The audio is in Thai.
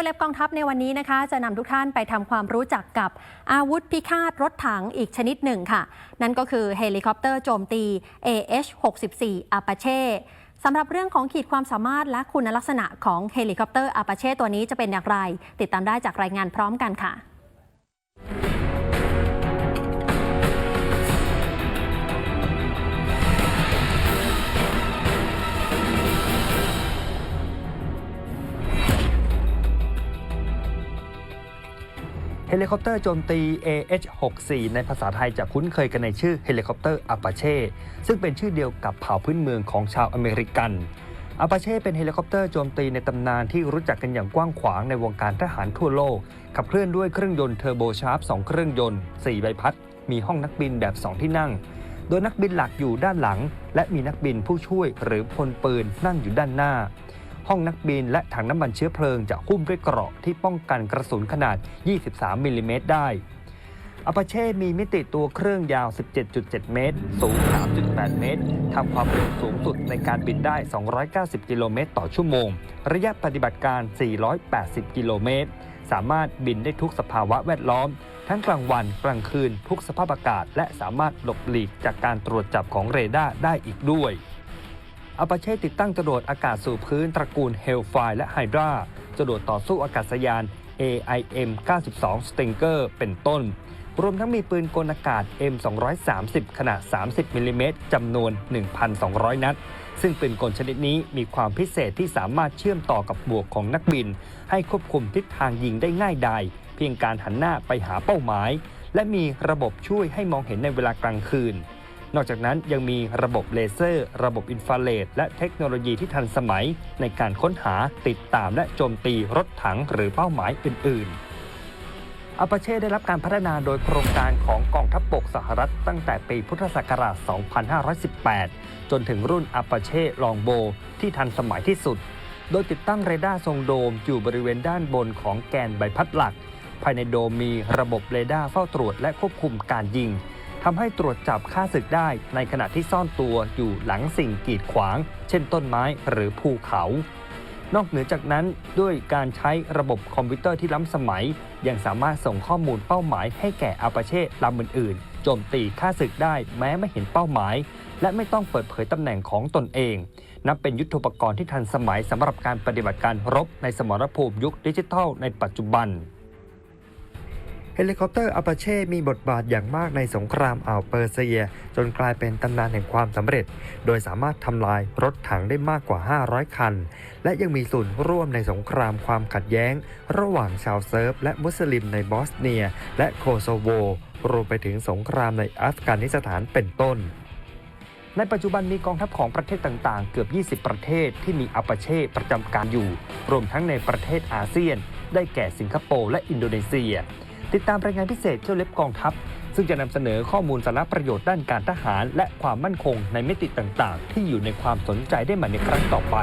ยวเล็บกองทัพในวันนี้นะคะ จะนำทุกท่านไปทำความรู้จักกับอาวุธพิฆาตรถถังอีกชนิดหนึ่งค่ะ นั่นก็คือเฮลิคอปเตอร์โจมตี AH-64 Apache สำหรับเรื่องของขีดความสามารถและคุณลักษณะของเฮลิคอปเตอร์ Apache ตัวนี้จะเป็นอย่างไร ติดตามได้จากรายงานพร้อมกันค่ะ เฮลิคอปเตอร์โจมตี AH-64 ในภาษาไทยจะคุ้นเคยกันในชื่อเฮลิคอปเตอร์ Apache ซึ่งเป็นชื่อเดียวกับเผ่าพื้นเมืองของชาวอเมริกัน Apache เป็นเฮลิคอปเตอร์โจมตีในตำนานที่รู้จักกันอย่างกว้างขวางในวงการทหารทั่วโลก ขับเคลื่อนด้วยเครื่องยนต์เทอร์โบชาร์ป2เครื่องยนต์ 4 ใบพัด มีห้องนักบินแบบ 2 ที่นั่ง โดยนักบินหลักอยู่ด้านหลัง และมีนักบินผู้ช่วยหรือพลปืนนั่งอยู่ด้านหน้า ห้องนักบิน และถังน้ำมันเชื้อเพลิงจะหุ้มด้วยเกราะที่ป้องกันกระสุนขนาด 23 มิลลิเมตรได้อปาเช่มีมิติตัวเครื่องยาว 17.7 เมตร สูง 3.8 เมตร ทำความเร็วสูงสุดในการบินได้ 290 กิโลเมตรต่อชั่วโมง ระยะปฏิบัติการ 480 กิโลเมตร สามารถบินได้ทุกสภาวะแวดล้อม ทั้งกลางวัน กลางคืน ทุกสภาพอากาศ และสามารถหลบหลีกจากการตรวจจับของเรดาร์ได้อีกด้วย อาปาเช่ติดตั้งจรวดอากาศสู่พื้นตระกูล Hellfire และ Hydra จรวดต่อสู้อากาศยาน AIM 92 Stinger เป็นต้น รวมทั้งมีปืนกลอากาศ M230 ขนาด 30 มิลลิเมตรจำนวน 1,200 นัด ซึ่งปืนกลชนิดนี้มีความพิเศษที่สามารถเชื่อมต่อกับหมวกของนักบิน ให้ควบคุมทิศทางยิงได้ง่ายดายเพียงการหันหน้าไปหาเป้าหมาย และมีระบบช่วยให้มองเห็นในเวลากลางคืน นอกจากนั้นยังมีระบบเลเซอร์ ระบบอินฟราเรดและเทคโนโลยีที่ทันสมัย ในการค้นหาติดตามและโจมตีรถถังหรือเป้าหมายอื่นๆอาปาเช่ได้รับการพัฒนาโดยโครงการของกองทัพบกสหรัฐตั้งแต่ปีพุทธศักราช 2518 จนถึงรุ่นอาปาเช่ลองโบที่ทันสมัยที่สุด โดยติดตั้งเรดาร์ทรงโดมอยู่บริเวณด้านบนของแกนใบพัดหลัก ภายในโดมมีระบบเรดาร์เฝ้าตรวจและควบคุมการยิง ทำให้ตรวจจับค่าศึกได้ในขณะที่ซ่อนตัวอยู่หลังสิ่งกีดขวาง เช่นต้นไม้หรือภูเขา นอกเหนือจากนั้นด้วยการใช้ระบบคอมพิวเตอร์ที่ล้ำสมัย ยังสามารถส่งข้อมูลเป้าหมายให้แก่อาปาเช่ลำอื่นๆโจมตีค่าศึกได้แม้ไม่เห็นเป้าหมาย และไม่ต้องเปิดเผยตำแหน่งของตนเอง นับเป็นยุทธปกรณ์ที่ทันสมัยสำหรับการปฏิบัติการรบในสมรภูมิยุคดิจิทัลในปัจจุบัน ฮลิคอปเตอร์อาปาเช่มีบทบาทอย่างมากในสงครามอ่าวเปอร์เซีย จนกลายเป็นตำนานแห่งความสำเร็จ โดยสามารถทำลายรถถังได้มากกว่า 500 คัน และยังมีส่วนร่วมในสงครามความขัดแย้ง ระหว่างชาวเซิร์ฟและมุสลิมในบอสเนีย และโคโซโว รวมไปถึงสงครามในอัฟกานิสถานเป็นต้นในปัจจุบันมีกองทัพของประเทศต่างๆ เกือบ 20 ประเทศที่มีอาปาเช่ประจำการอยู่ รวมทั้งในประเทศอาเซียน ได้แก่สิงคโปร์และอินโดนีเซีย ติดตามรายงานพิเศษเที่ยวเล็บกองทัพ ซึ่งจะนำเสนอข้อมูลสาระประโยชน์ด้านการทหาร และความมั่นคงในมิติต่างๆ ที่อยู่ในความสนใจได้ใหม่ในครั้งต่อไป